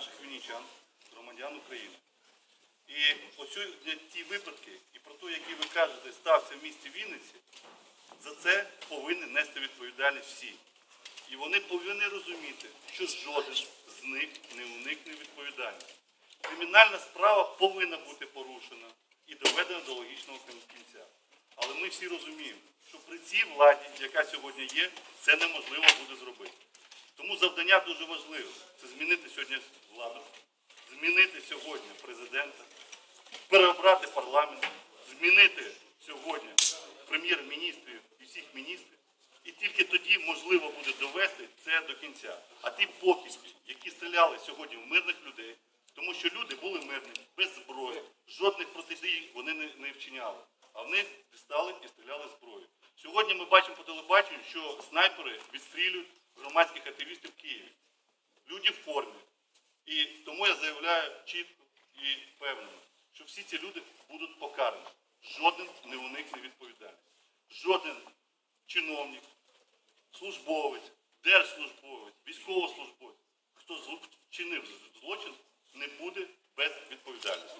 наших вінничан, громадян України. І сьогодні ті випадки, і про те, які ви кажете, стався в місті Вінниці, за це повинні нести відповідальність всі. І вони повинні розуміти, що жоден з них не уникне відповідальності. Кримінальна справа повинна бути порушена і доведена до логічного кінця. Але ми всі розуміємо, що при цій владі, яка сьогодні є, це неможливо буде зробити. Тому завдання дуже важливе це змінити сьогодні владу, змінити сьогодні президента, переобрати парламент, змінити сьогодні прем'єр-міністрів і всіх міністрів. І тільки тоді можливо буде довести це до кінця. А ті покидьки, які стріляли сьогодні в мирних людей, тому що люди були мирні, без зброї, жодних протидій вони не, не вчиняли. А вони дістали і стріляли зброю. Сьогодні ми бачимо по телебаченню, що снайпери відстрілюють громадських активістів в Києві. Люди в формі. І тому я заявляю чітко і впевнено, що всі ці люди будуть покарані. Жоден не уникне відповідальності. Жоден чиновник, службовець, держслужбовець, військовослужбовець, хто вчинив злочин, не буде без відповідальності.